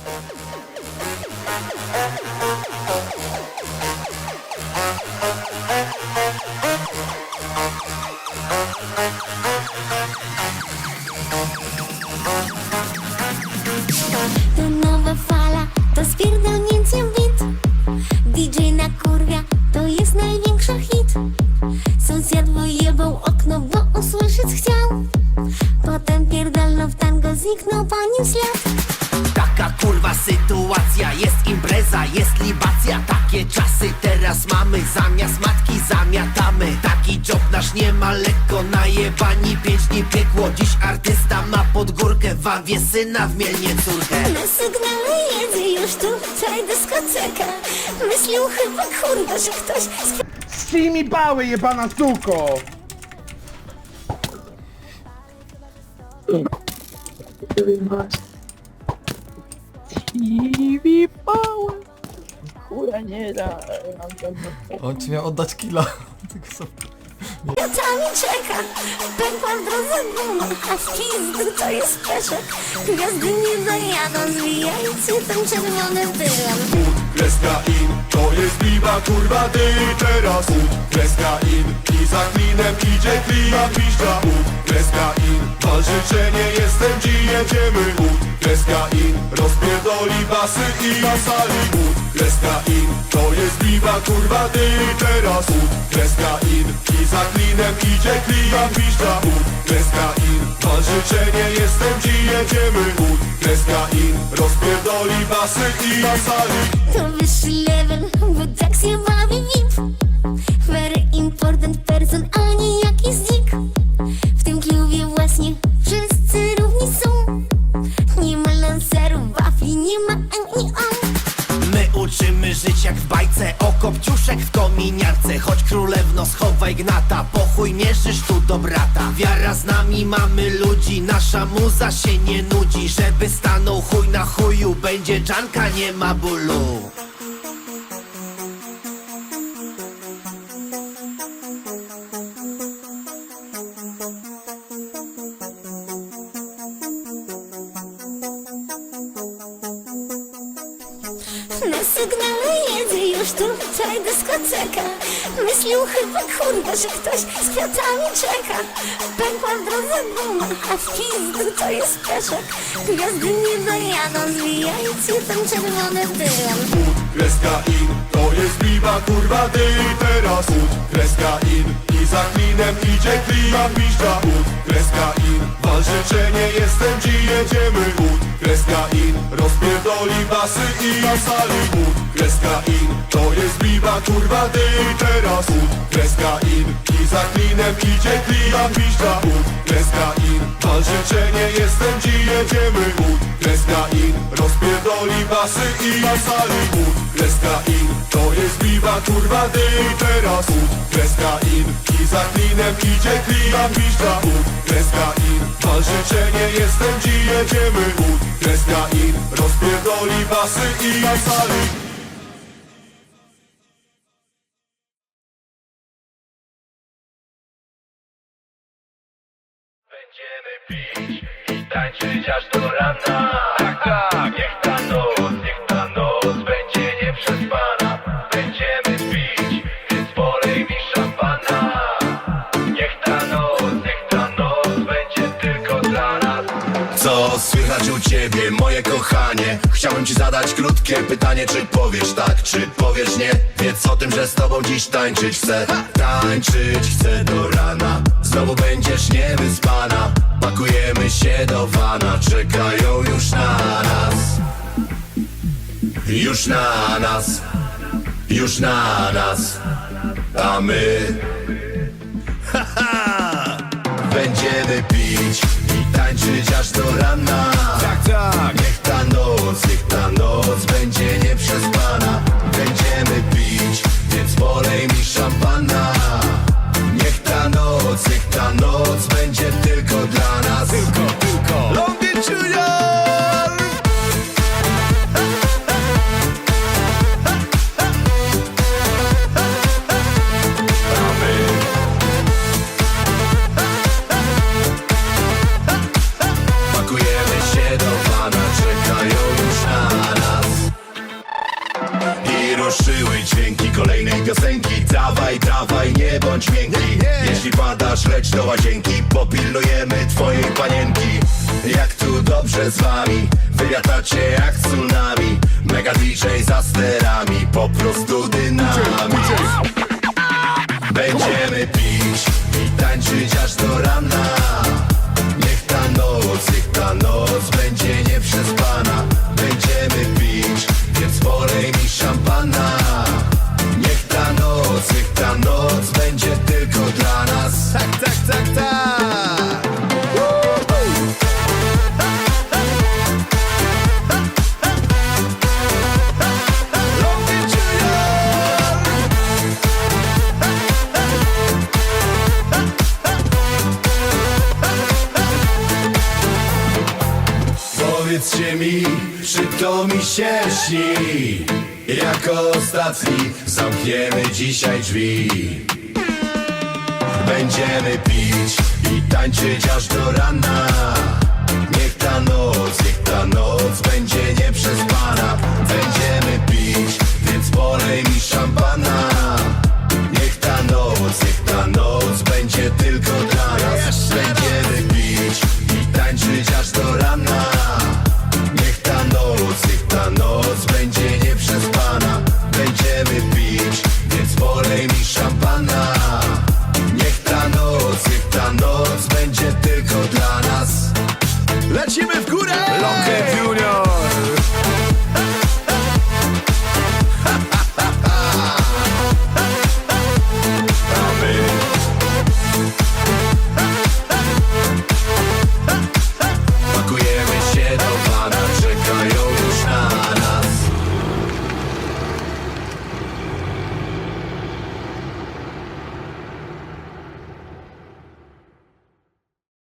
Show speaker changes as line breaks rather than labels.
To nowa fala, to z pierdolnięciem bit DJ na kurwia, to jest największy hit. Sąsiad wyjebał okno, bo usłyszeć chciał. Potem pierdolno w tango, zniknął po nim ślad
jest impreza, jest libacja Takie czasy. Teraz mamy, zamiast matki zamiatamy. Taki job nasz nie ma lekko, najebani. Pięć dni piekło Dziś artysta ma pod górkę, wawie syna w mielnie córkę.
Na sygnale jedzie już tu, całej dyskoteka. Myślił chyba kurwa, że ktoś
Strzyj mi bały, jebana suko!
Kiwi pałę. Chuja nie da.
On ci miał oddać killa. Tylko sobie-
Kwiatami czeka Pękła w drodze guma A w pizdu to jest peszek Gwiazdy nie dojadą Zwijajcie tym czerwonym tyłem
Kreska in, to jest biba kurwa ty teraz Ud, kreska in za klinem idzie klima piszcza. Ud, kreska in, wal życzenie jestem ci jedziemy. Ud, kreska in, rozpierdoli basy i na sali Ud, kreska in, to jest biba kurwa ty teraz. Ud, kreska in i za klinem idzie klima piszcza. Ud, kreska in, wal życzenie jestem ci jedziemy. Ud, kreska in, rozpierdoli basy i na sali
To wyższy level Bo tak się bawi VIP person A nie jakiś dzik. W tym klubie właśnie Wszyscy równi są. Nie ma lancerów wafli Nie ma ani on.
My uczymy żyć jak w bajce, o kopciuszek w kominiarce. Choć królewno schowaj gnata, po chuj mierzysz tu do brata. Wiara z nami, mamy ludzi, nasza muza się nie nudzi. Żeby stanął chuj na chuju, będzie czanka, nie ma bólu
Na sygnale jedzie już tu cała dyskoteka Myślił chyba kurwa, że ktoś z kwiatami czeka. Pękła w drodze guma, a w pizdu to jest peszek Gwiazdy nie dojadą, zwijajcie tym czerwonym tyłem
Kreska in, to jest biba kurwa ty teraz Ud, kreska in i za klinem idzie klima piszcza Ud, kreska in, wal życzenie jestem ci jedziemy Ud, kreska in, rozpierdoli basy i na sali Ud, kreska in, to jest biba kurwa ty teraz Ud, kreska in. I za klinem idzie klima piszcza Ud, kreska in, wal życzenie jestem ci jedziemy Ud, kreska in, rozpierdoli basy i na sali Ud, kreska in, to jest biba kurwa ty teraz Ud, kreska in i za klinem idzie klima piszcza Ud, kreska in, wal życzenie jestem ci jedziemy. Ud, kreska in, rozpierdoli basy i na sali
Będziemy pić i tańczyć aż do rana. Tak, tak, niech ta noc, niech ta noc będzie nieprzespana
słychać u ciebie, moje kochanie? Chciałem ci zadać krótkie pytanie, czy powiesz tak, czy powiesz nie? Wiedz o tym, że z tobą dziś tańczyć chcę. Tańczyć chcę do rana. Znowu będziesz niewyspana. Pakujemy się do wana. Czekają już na nas. Już na nas. Już na nas. A my? Będziemy pić i tańczyć aż do
łazienki Popilnujemy twojej panienki. Jak tu dobrze z wami Wywiatacie jak tsunami. Mega DJ za sterami Po prostu dynamit. Będziemy pić i tańczyć aż do rana. Niech ta noc, niech ta noc będzie nieprzespana. Będziemy pić, więc polej mi szampana. Niech ta noc, niech ta noc gdzie mi przytomi się śni? Jako ostatni zamkniemy dzisiaj drzwi. Będziemy pić i tańczyć aż do rana. Niech ta noc, niech ta noc będzie nieprzespana. Będzie